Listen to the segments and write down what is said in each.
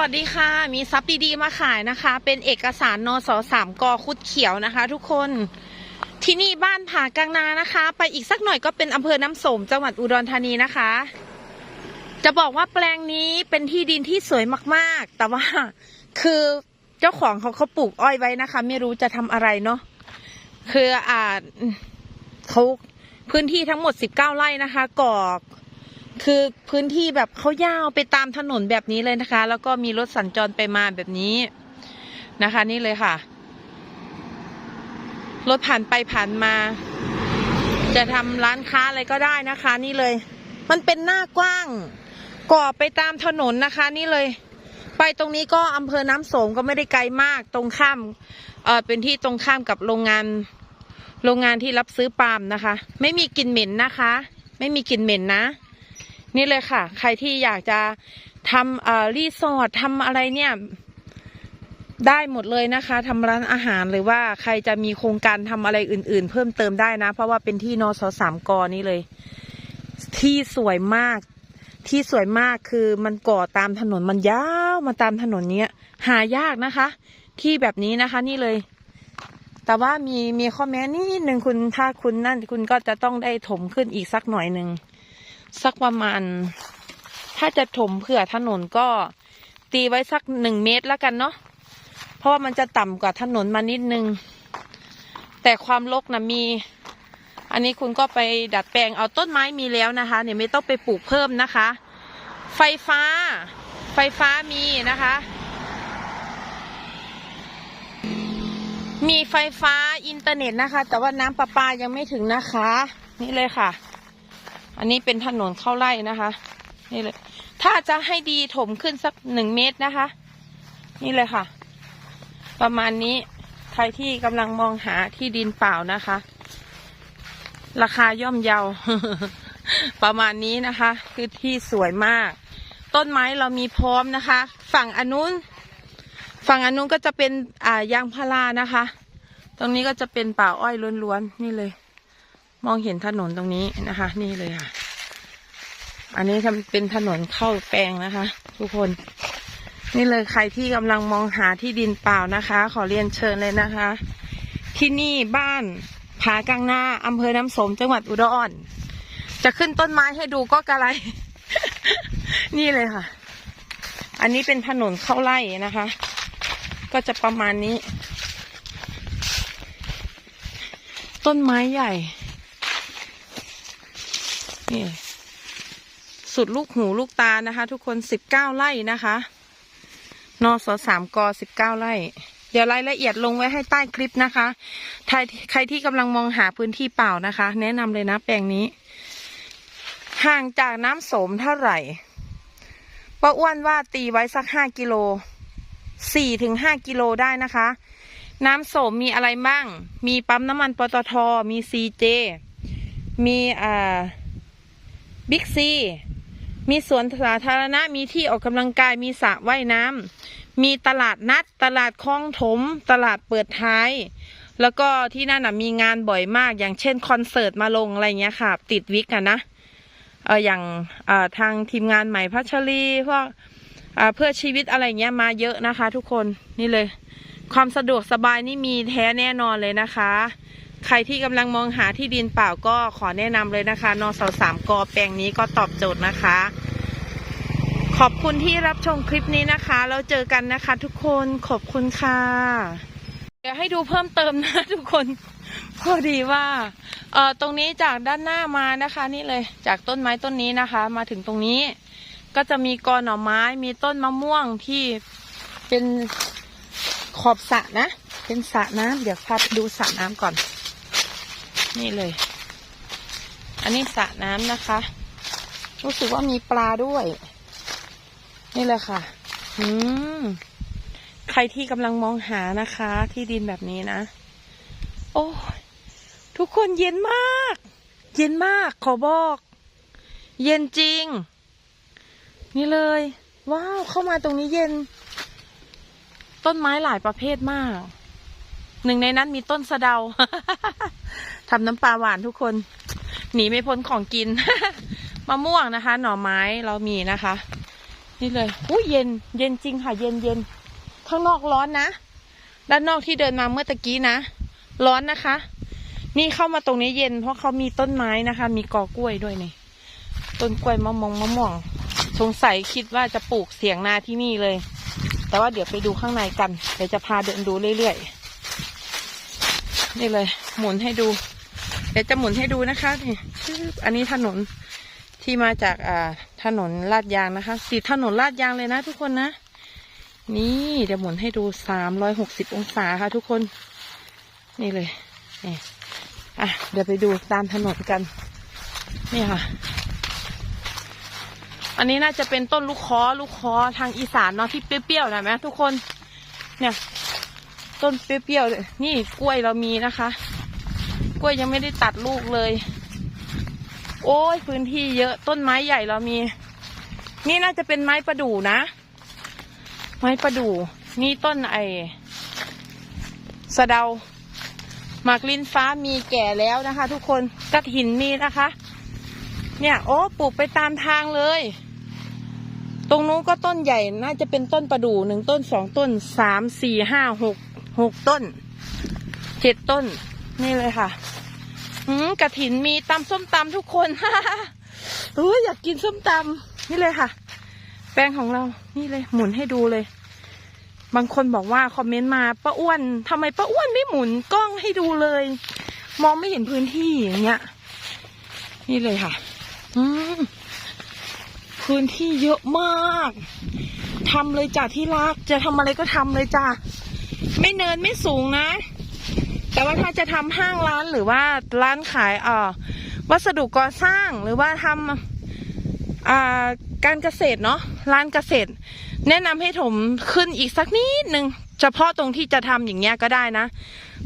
วัสดีค่ะ มีซับดีๆมาขายนะคะ เป็นเอกสารนสสามกคุดเขียวนะคะ ทุกคนที่นี่บ้านผากลางนานะคะ ไปอีกสักหน่อยก็เป็นอำเภอน้ำสมจังหวัดอุดรธานีนะคะ จะบอกว่าแปลงนี้เป็นที่ดินที่สวยมากๆ แต่ว่าคือเจ้าของเขาเขาปลูกอ้อยไว้นะคะ ไม่รู้จะทำอะไรเนาะคืออ่าเขาพื้นที่ทั้งหมดสิบเก้าไร่นะคะกอก คือพื้นที่แบบเขายาวไปตามถนนแบบนี้เลยนะคะ แล้วก็มีรถสัญจรไปมาแบบนี้นะคะ นี่เลยค่ะ รถผ่านไปผ่านมา จะทำร้านค้าอะไรก็ได้นะคะ นี่เลย มันเป็นหน้ากว้าง ก่อไปตามถนนนะคะ นี่เลย ไปตรงนี้ก็อำเภอน้ำสมก็ไม่ได้ไกลมากตรงข้ามเออเป็นที่ตรงข้ามกับโรงงาน โรงงานที่รับซื้อปาล์มนะคะ ไม่มีกลิ่นเหม็นนะคะ ไม่มีกลิ่นเหม็นนะ นี่เลยค่ะ ใครที่อยากจะทำรีสอร์ททำอะไรเนี่ย ได้หมดเลยนะคะทำร้านอาหารหรือว่าใครจะมีโครงการทำอะไรอื่น ๆ เพิ่มเติมได้นะ เพราะว่าเป็นที่นสสามกนี่เลย ที่สวยมาก ที่สวยมากคือมันก่อตามถนนมันยาวมาตามถนนเนี้ย หายากนะคะ ที่แบบนี้นะคะ นี่เลยแต่ว่ามีมีข้อแม้นิดหนึ่งคุณถ้าคุณนั่นคุณก็จะต้องได้ถมขึ้นอีกสักหน่อยหนึ่ง สักประมาณ ถ้าจะถมเผื่อถนนก็ตีไว้สักหนึ่งเมตรแล้วกันเนาะเพราะว่ามันจะต่ำกว่าถนนมานิดนึง แต่ความรกนะมี อันนี้คุณก็ไปดัดแปลงเอาต้นไม้มีแล้วนะคะเนี่ยไม่ต้องไปปลูกเพิ่มนะคะ ไฟฟ้า ไฟฟ้ามีนะคะ มีไฟฟ้าอินเทอร์เน็ตนะคะ แต่ว่าน้ำประปายังไม่ถึงนะคะ นี่เลยค่ะ อันนี้เป็นถนนเข้าไร่นะคะนี่เลย ถ้าจะให้ดีถมขึ้นสักหนึ่งเมตรนะคะ นี่เลยค่ะ ประมาณนี้ใครที่กำลังมองหาที่ดินเปล่านะคะ ราคาย่อมเยา ประมาณนี้นะคะ คือที่สวยมาก ต้นไม้เรามีพร้อมนะคะ ฝั่งอนนุนฝั่งอนนุนก็จะเป็นอ่ายางพารานะคะ ตรงนี้ก็จะเป็นป่าอ้อยล้วนๆนี่เลย มองเห็นถนนตรงนี้นะคะ นี่เลยค่ะ อันนี้ทำเป็นถนนเข้าแปลงนะคะ ทุกคน นี่เลยใครที่กำลังมองหาที่ดินเปล่านะคะ ขอเรียนเชิญเลยนะคะ ที่นี่บ้านผากลางนาอำเภอน้ำสมจังหวัดอุดร จะขึ้นต้นไม้ให้ดูก็กระไร นี่เลยค่ะ อันนี้เป็นถนนเข้าไร่นะคะ ก็จะประมาณนี้ ต้นไม้ใหญ่ นี่สุดลูกหูลูกตานะคะ ทุกคนสิบเก้าไร่นะคะนอสสามกสิบเก้าไร่ เดี๋ยวรายละเอียดลงไว้ให้ใต้คลิปนะคะใครใครที่กำลังมองหาพื้นที่เปล่านะคะ แนะนำเลยนะแปลงนี้ ห่างจากน้ำโสมเท่าไหร่ป้าอ้วนว่าตีไว้สักห้ากิโลสี่ถึงห้ากิโลได้นะคะ น้ำโสมมีอะไรบ้าง มีปั๊มน้ำมันปตท มีซีเจ มีอ่า บิ๊กซี มีสวนสาธารณะ มีที่ออกกำลังกาย มีสระว่ายน้ำ มีตลาดนัด ตลาดคลองถม ตลาดเปิดท้าย แล้วก็ที่นั่นน่ะมีงานบ่อยมาก อย่างเช่นคอนเสิร์ตมาลงอะไรเงี้ยค่ะ ติดวิกอะนะเอออย่างเอ่อทางทีมงานใหม่พัชรีพวกเอ่อเพื่อชีวิตอะไรเงี้ยมาเยอะนะคะ ทุกคน นี่เลย ความสะดวกสบายนี่มีแท้แน่นอนเลยนะคะ ใครที่กำลังมองหาที่ดินเปล่าก็ขอแนะนำเลยนะคะนสสามกอแปลงนี้ก็ตอบโจทย์นะคะ ขอบคุณที่รับชมคลิปนี้นะคะ แล้วเจอกันนะคะ ทุกคนขอบคุณค่ะ เดี๋ยวให้ดูเพิ่มเติมนะทุกคนพอดีว่าเอ่อตรงนี้จากด้านหน้ามานะคะ นี่เลยจากต้นไม้ต้นนี้นะคะ มาถึงตรงนี้ ก็จะมีกอหน่อไม้มีต้นมะม่วงที่เป็นขอบสระนะ เป็นสระน้ำเดี๋ยวพาไปดูสระน้ำก่อน นี่เลย อันนี้สระน้ำนะคะ รู้สึกว่ามีปลาด้วย นี่เลยค่ะ อืม ใครที่กำลังมองหานะคะ ที่ดินแบบนี้นะ โอ้ทุกคนเย็นมาก เย็นมาก ขอบอก เย็นจริง นี่เลย ว้าว เข้ามาตรงนี้เย็น ต้นไม้หลายประเภทมาก หนึ่งในนั้นมีต้นสะเดา ทำน้ำปลาหวานทุกคน หนีไม่พ้นของกิน มะม่วงนะคะ หน่อไม้เรามีนะคะ นี่เลยอุ้ยเย็น เย็นจริงค่ะ เย็นเย็นข้างนอกร้อนนะ ด้านนอกที่เดินมาเมื่อตะกี้นะ ร้อนนะคะ นี่เข้ามาตรงนี้เย็น เพราะเขามีต้นไม้นะคะ มีกอกล้วยด้วยนี่ ต้นกล้วยมะม่วงมะม่วง สงสัยคิดว่าจะปลูกเสียงนาที่นี่เลย แต่ว่าเดี๋ยวไปดูข้างในกัน เดี๋ยวจะพาเดินดูเรื่อยๆ นี่เลย หมุนให้ดู ดี๋ยวจะหมุนให้ดูนะคะนี่ชืบอันนี้ถนนที่มาจากอ่าถนนลาดยางนะคะติดถนนลาดยางเลยนะทุกคนนะนี่เดี๋ยวหมุนให้ดูสามร้อยหกสิบองศาค่ะทุกคน นี่เลยนี่อะเดี๋ยวไปดูตามถนนกัน นี่ค่ะ อันนี้น่าจะเป็นต้นลูกคอลูกคอทางอีสานเนาะที่เปรี้ยวๆนะไหมทุกคน เนี่ย ต้นเปรี้ยวๆเลยนี่กล้วยเรามีนะคะ กล้วยยังไม่ได้ตัดลูกเลย โอ้ยพื้นที่เยอะต้นไม้ใหญ่เรามี นี่น่าจะเป็นไม้ประดู่นะ ไม้ประดู่นี่ต้นไอสะเดาหมากลิ้นฟ้ามีแก่แล้วนะคะ ทุกคนกระถินมีนะคะ เนี่ยโอ้ปลูกไปตามทางเลย ตรงนู้นก็ต้นใหญ่น่าจะเป็นต้นประดู่หนึ่งต้นสองต้นสามสี่ห้าหกหกต้นเจ็ดต้น นี่เลยค่ะอืมกระถินมีตำส้มตำทุกคนเอออยากกินส้มตำนี่เลยค่ะ แป้งของเรา นี่เลย หมุนให้ดูเลย บางคนบอกว่าคอมเมนต์มาป้าอ้วนทำไมป้าอ้วนไม่หมุนกล้องให้ดูเลย มองไม่เห็นพื้นที่อย่างเงี้ย นี่เลยค่ะ อืมพื้นที่เยอะมากทำเลยจ้ะที่รัก จะทำอะไรก็ทำเลยจ้ะไม่เนินไม่สูงนะ แต่ว่าถ้าจะทำห้างร้านหรือว่าร้านขายเอ่อวัสดุก่อสร้างหรือว่าทำอ่าการเกษตรเนาะร้านเกษตร แนะนำให้ถมขึ้นอีกสักนิดนึงเฉพาะตรงที่จะทำอย่างเงี้ยก็ได้นะ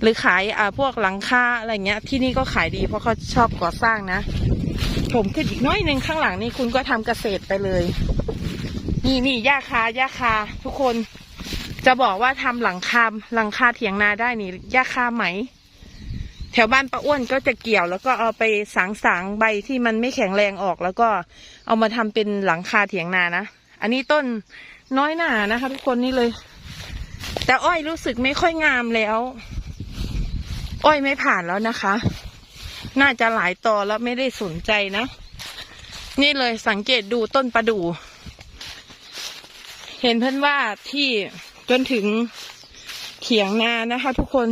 หรือขายอ่าพวกหลังคาอะไรเงี้ยที่นี่ก็ขายดีเพราะเขาชอบก่อสร้างนะถมขึ้นอีกน้อยหนึ่งข้างหลังนี่คุณก็ทำเกษตรไปเลย นี่นี่หญ้าคาหญ้าคาทุกคน จะบอกว่าทำหลังคาหลังคาเถียงนาได้นี่หญ้าคาไหม แถวบ้านป้าอ้วนก็จะเกี่ยว แล้วก็เอาไปสางสางๆใบที่มันไม่แข็งแรงออก แล้วก็เอามาทำเป็นหลังคาเถียงนานะอันนี้ต้นน้อยหนานะคะ ทุกคนนี่เลย แต่อ้อยรู้สึกไม่ค่อยงามแล้ว อ้อยไม่ผ่านแล้วนะคะ น่าจะหลายต่อแล้วไม่ได้สนใจนะ นี่เลยสังเกตดูต้นประดู่เห็นเพื่อนว่าที่ จนถึงเถียงนานะคะทุกคน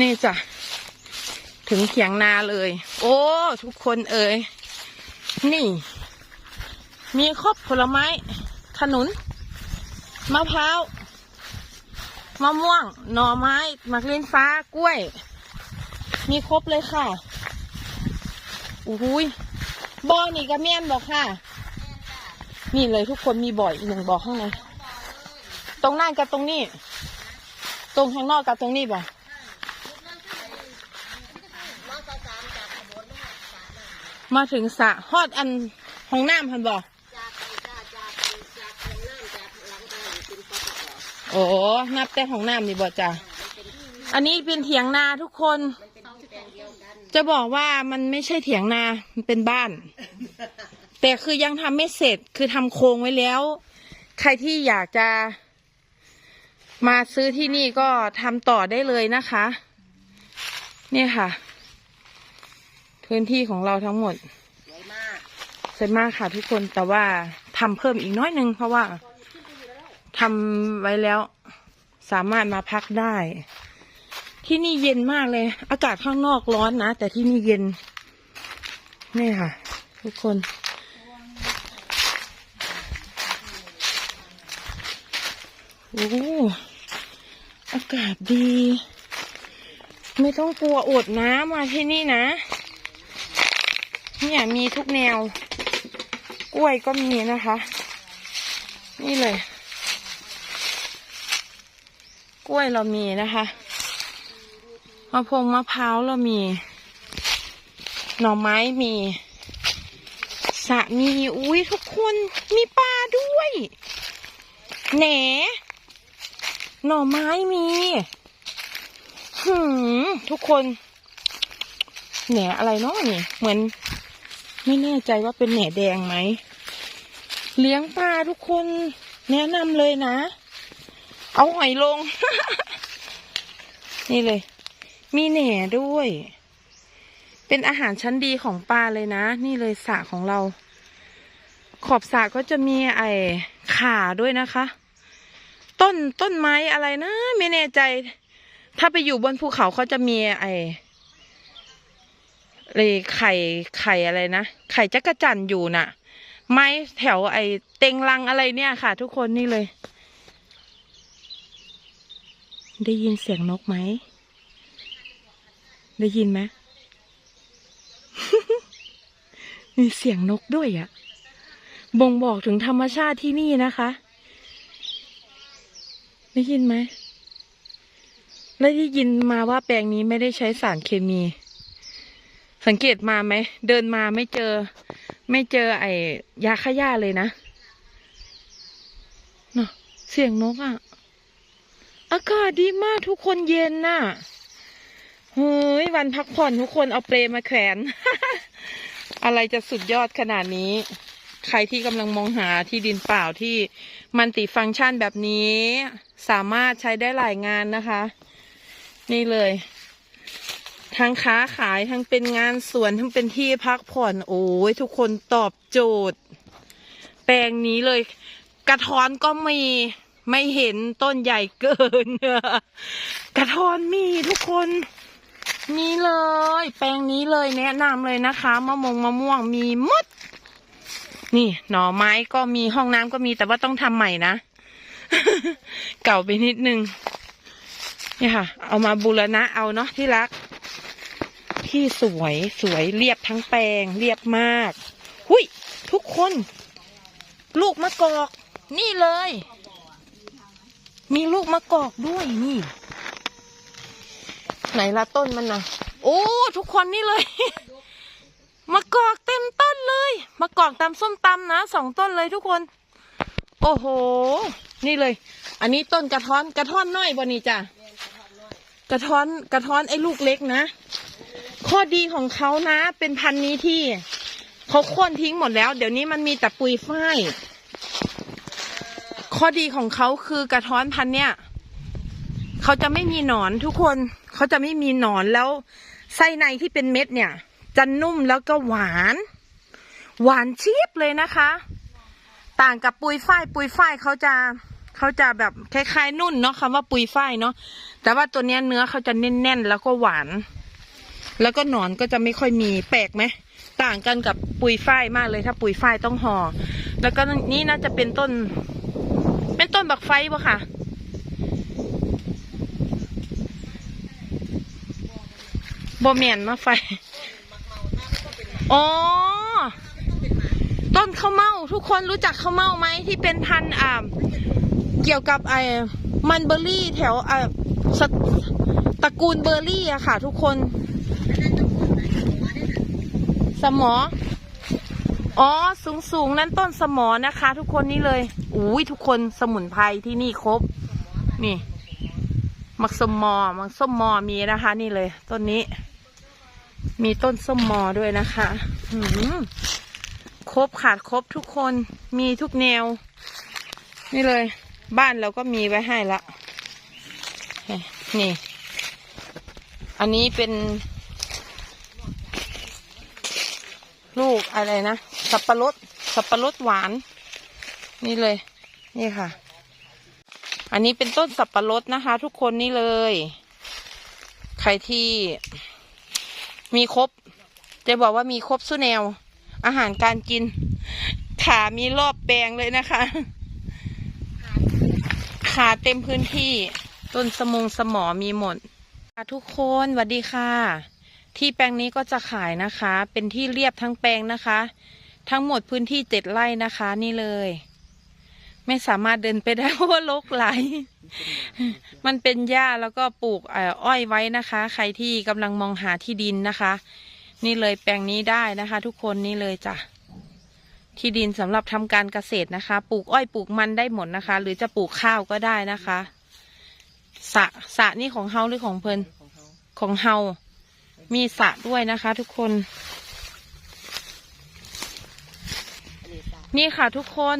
นี่จ้ะ ถึงเถียงนาเลย โอ้ ทุกคนเอ่ยนี่ มีครบผลไม้ ขนุน มะพร้าว มะม่วง หน่อไม้มากลิ้นฟ้ากล้วย มีครบเลยค่ะโอ้โหยบ่อนี่ก็แม่นบอกค่ะ นี่เลยทุกคนมีบ่อยอีกหนึ่งบ่อข้างใน ตรงหน้ากับตรงนี้ ตรงข้างนอกกับตรงนี้บ่มาถึงสระฮอดอันห้องน้ำพันบ่โอ้นับแต่ห้องน้ำนี่บ่จ้ะอันนี้เป็นเถียงนาทุกคน จะบอกว่ามันไม่ใช่เถียงนา มันเป็นบ้าน แต่คือยังทำไม่เสร็จ คือทำโครงไว้แล้ว ใครที่อยากจะ มาซื้อที่นี่ก็ทำต่อได้เลยนะคะ เนี่ยค่ะ พื้นที่ของเราทั้งหมดสวยมากสวยมากค่ะทุกคนแต่ว่าทำเพิ่มอีกน้อยนึงเพราะว่าทำไว้แล้วสามารถมาพักได้ ที่นี่เย็นมากเลย อากาศข้างนอกร้อนนะ แต่ที่นี่เย็น นี่ค่ะ ทุกคนโอ้ อากาศดี ไม่ต้องกลัวอดนะมาที่นี่นะ เนี่ยมีทุกแนว กล้วยก็มีนะคะ นี่เลย กล้วยเรามีนะคะมะพร้าวมะพร้าวเรามี หน่อไม้มีสระมีอุ้ยทุกคนมีปลาด้วยแหน หน่อไม้มีหืมทุกคนแหนอะไรเนาะนี่ เหมือน ไม่แน่ใจว่าเป็นแหนแดงไหม เลี้ยงปลาทุกคนแนะนำเลยนะ เอาหอยลง นี่เลย มีแหน่ด้วย เป็นอาหารชั้นดีของปลาเลยนะ นี่เลยสระของเรา ขอบสระก็จะมีไอ้ขาด้วยนะคะ ต้นต้นไม้อะไรนะ ไม่แน่ใจ ถ้าไปอยู่บนภูเขาเขาจะมีไอ้เลยไข่ไข่อะไรนะ ไข่จักระจันอยู่น่ะ ไม้แถวไอ้เต็งลังอะไรเนี่ยค่ะ ทุกคนนี่เลย ได้ยินเสียงนกไหม ได้ยินไหมมีเสียงนกด้วยอะ่ะ บ่งบอกถึงธรรมชาติที่นี่นะคะ ได้ยินไหมและได้ยินมาว่าแปลงนี้ไม่ได้ใช้สารเคมี สังเกตมาไหม เดินมาไม่เจอ ไม่เจอไอ้ยาฆ่าหญ้าเลยนะเนาะเสียงนกอะ่ะ อากาศดีมากทุกคนเย็นน่ะเฮ้ยวันพักผ่อนทุกคนเอาเปลมาแขวน อะไรจะสุดยอดขนาดนี้ ใครที่กำลังมองหาที่ดินเปล่าที่มันติฟังก์ชันแบบนี้ สามารถใช้ได้หลายงานนะคะ นี่เลย ทั้งค้าขายทั้งเป็นงานสวนทั้งเป็นที่พักผ่อนโอ้ยทุกคนตอบโจทย์ แปลงนี้เลย กระท้อนก็มีไม่เห็นต้นใหญ่เกิน กระท้อนมีทุกคนมีเลย แปลงนี้เลยแนะนำเลยนะคะ มะมงมะม่วงมีมด นี่ หน่อไม้ก็มีห้องน้ำก็มีแต่ว่าต้องทำใหม่นะ เก่าไปนิดนึงนี่ค่ะ เอามาบูรณะเอาเนาะที่รัก ที่สวยสวยเรียบทั้งแปลง เรียบมาก หุยทุกคน ลูกมะกอก นี่เลย มีลูกมะกอกด้วยนี่ ไหนละต้นมันนะโอ้ ทุกคนนี่เลย มะกอกเต็มต้นเลยมะกอกตำส้มตำนะสองต้นเลยทุกคน โอ้โห นี่เลย อันนี้ต้นกระท้อนกระท้อนน้อยบ่นี่จ้ะกระท้อนกระท้อนไอ้ลูกเล็กนะ ข้อดีของเขานะ เป็นพันธุ์นี้ที่เขาโค่นทิ้งหมดแล้ว เดี๋ยวนี้มันมีแต่ปุ๋ยฝ้ายข้อดีของเขาคือกระท้อนพันธุ์เนี่ยเขาจะไม่มีหนอนทุกคนเขาจะไม่มีหนอนแล้วไส้ในที่เป็นเม็ดเนี่ย จะนุ่มแล้วก็หวาน หวานเชียบเลยนะคะ ต่างกับปุยฝ้าย ปุยฝ้ายเขาจะเขาจะแบบคล้ายๆ นุ่นเนาะคำว่าปุยฝ้ายเนาะแต่ว่าตัวเนี้ยเนื้อเขาจะแน่นๆ แล้วก็หวาน แล้วก็หนอนก็จะไม่ค่อยมีแปลกไหมต่างกันกับปุยฝ้ายมากเลยถ้าปุยฝ้ายต้องห่อแล้วก็นี่น่าจะเป็นต้น เป็นต้นบักไฟปะค่ะบอเมียนมาไฟ อ๋อ ต้นข้าวเม่าทุกคนรู้จักข้าวเม่าไหมที่เป็นพันธุ์อ่าเกี่ยวกับไอ้มันเบอร์รี่แถวอ่าตระกูลเบอร์รี่อะค่ะ ทุกคน สมอ อ๋อ สูงสูงๆนั้นต้นสมอนะคะ ทุกคนนี่เลยอุ้ยทุกคนสมุนไพรที่นี่ครบ นี่ มักสมอมักสมอมีนะคะ นี่เลยต้นนี้ มีต้นส้มมอด้วยนะคะครบขาดครบทุกคนมีทุกแนว นี่เลย บ้านเราก็มีไว้ให้ละนี่ อันนี้เป็น ลูกอะไรนะ สับปะรด สับปะรดหวาน นี่เลย นี่ค่ะ อันนี้เป็นต้นสับปะรดนะคะ ทุกคนนี่เลย ใครที่ มีครบ จะบอกว่ามีครบสู้แนว อาหารการกิน ขามีรอบแปลงเลยนะคะ ขาเต็มพื้นที่ ต้นสมงสมอมีหมดค่ะทุกคนสวัสดีค่ะ ที่แปลงนี้ก็จะขายนะคะ เป็นที่เรียบทั้งแปลงนะคะ ทั้งหมดพื้นที่เจ็ดไร่นะคะ นี่เลย ไม่สามารถเดินไปได้เพราะว่าลกไหล มันเป็นหญ้าแล้วก็ปลูกเอ่ออ้อยไว้นะคะ ใครที่กำลังมองหาที่ดินนะคะ นี่เลยแปลงนี้ได้นะคะ ทุกคนนี่เลยจ้ะที่ดินสำหรับทำการเกษตรนะคะ ปลูกอ้อยปลูกมันได้หมดนะคะ หรือจะปลูกข้าวก็ได้นะคะสระสระนี่ของเฮาหรือของเพลินของเฮามีสระด้วยนะคะ ทุกคน นี่ค่ะทุกคน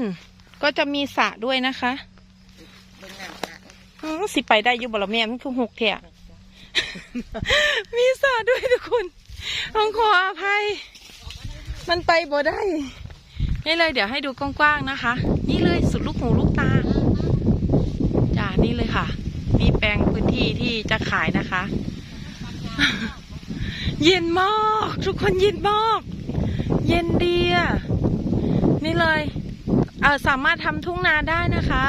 ก็จะมีสระด้วยนะคะเบิ่งน้ำสระอ๋อสิไปได้อยู่บ่ละแม่มันคือหกเถอะมีสระด้วยทุกคนต้องขออภัย มันไปบ่ได้นี่เลยเดี๋ยวให้ดูกว้างๆนะคะ นี่เลยสุดลูกหูลูกตาจ้านี่เลยค่ะ มีแปลงพื้นที่ที่จะขายนะคะ เย็นมาก ทุกคนเย็นมาก เย็นดีอะนี่เลย เออสามารถทำทุ่งนาได้นะคะ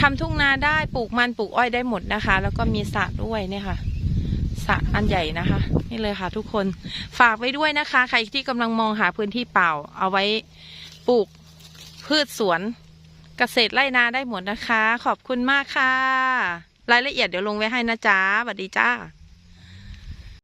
ทำทุ่งนาได้ปลูกมันปลูกอ้อยได้หมดนะคะ แล้วก็มีสระด้วยเนี่ยค่ะสระอันใหญ่นะคะ นี่เลยค่ะ ทุกคนฝากไว้ด้วยนะคะ ใครที่กำลังมองหาพื้นที่เปล่า เอาไว้ปลูกพืชสวนเกษตรไร่นาได้หมดนะคะ ขอบคุณมากค่ะ รายละเอียดเดี๋ยวลงไว้ให้นะจ๊ะสวัสดีจ้า